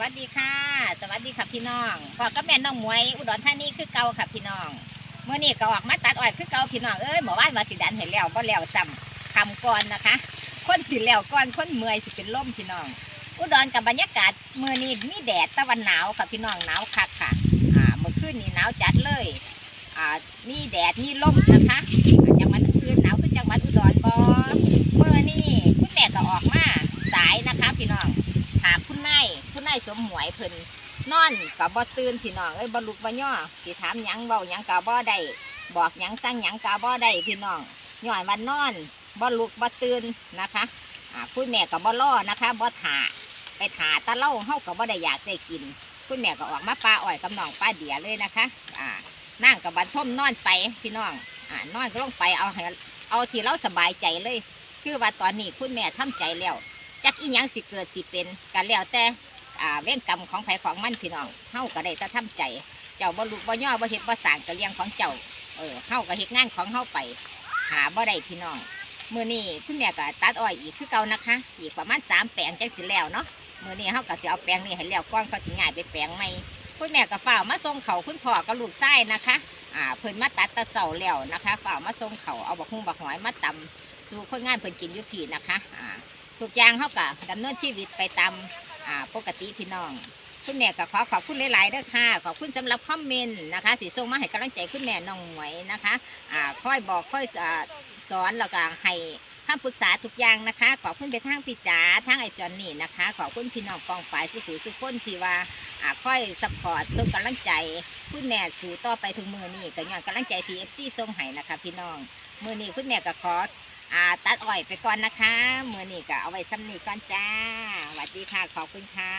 วัสดีค่ะ สวัสดีค่ะพี่น้องพ่อกับแม่น้องมวยอุดรธานีคือเก่าค่ะพี่น้องเมื่อนี้ก็ออกมาตัดอ้อยคือเก่าพี่น้องเอ้ยหมู่บ้านวาสิดันเห็นแล้วก็แล้วซ้ำคำก่อนนะคะ คนสิแล้วก่อนคนเมื่อยสิเป็นลมพี่น้อง อุดรกับบรรยากาศเมื่อนี้มีแดดตะวันหนาวค่ะพี่น้องหนาวคักค่ะอ่าเมื่อคืนนี้หนาวจัดเลยอ่ามีแดดมีลมนะคะจังหวัดอื่นหนาวคือจังหวัดอุดรบ่เมื่อนี้คุณแม่ก็ออกมาสายนะคะ พี่น้อง ถามคุณนายคุณนายสมหมวยเพิ่นนอนกับบ่ตื่นพี่น้องเอ้ยบ่ลุกบ่ย่อสิถามหยังเว้าหยังก็บ่ได้บอกหยังสั่งหยังก็บ่ได้พี่น้องย้อนวันนอนบ่ลุกบ่ตื่นนะคะอ่าคุณแม่ก็บ่รอนะคะบ่ถาไปถาตะเล่าเฮาก็บ่ได้อยากได้กิน คุณแม่ก็ออกมาปลาอ้อยกับน้องป้าเดียเลยนะคะอ่านั่งกับบันทมนอนไปพี่น้องอ่านอนก็ลงไปเอาเอาที่เราสบายใจเลย คือว่าตอนนี้คุณแม่ทำใจแล้ว จักอีหยังสิเกิดสิเป็นกันแล้วแต่อ่าเว้นกรรมของไผของมันพี่น้องเฮาก็ได้แต่ทำใจ เจ้าบ่ลุกบ่ย่อบ่เฮ็ดบ่สร้างก็เลี้ยงของเจ้าเออเฮาก็เฮ็ดงานของเฮาไป หาบ่ได้พี่น้องมื้อนี้คุณแม่ก็ตัดอ้อยอีกคือเก่านะคะ อีกประมาณ3แปลงจังสิแล้วเนาะมื้อนี้เฮาก็สิเอาแปลงนี้ให้แล้วก่อนเขาสิย้ายไปแปลงใหม่คุณแม่ก็ฝ้าวมาส่งเขาคุณพ่อกับลูกชายนะคะอ่าเพิ่นมาตัดตะเสาแล้วนะคะฝ้าวมาส่งเขาเอาบักฮุ่งบักหอยมาตำสู่คนงานเพิ่นกินยู่พี่นะคะอ่า ทุกอย่างเขาก็ดำเนินชีวิตไปตามปกติพี่น้อง คุณแม่ก็ขอขอบคุณหลายๆเด้อค่ะ ขอบคุณสำหรับคอมเมนต์นะคะที่ส่งมาให้กำลังใจคุณแม่น้องหมวยนะคะอ่าค่อยบอกค่อยสอนแล้วก็ให้คำปรึกษาทุกอย่างนะคะ ขอบคุณไปทางพี่จ๋าทางไอจอนนี่นะคะ ขอบคุณพี่น้องกองฝ่ายสุขุสุขคนที่ว่าอ่าค่อยสปอร์ตส่งกำลังใจคุณแม่สู่ต่อไปถึงมือนี่ก็ย้อนกำลังใจทีเอฟซีส่งให้นะคะ พี่น้องมือนี้คุณแม่ก็ขอ อ่าตัดอ้อยไปก่อนนะคะมือนี่ก็เอาไว้ซ้ำนี่ก่อนจ้าสวัสดีค่ะขอบคุณค่ะ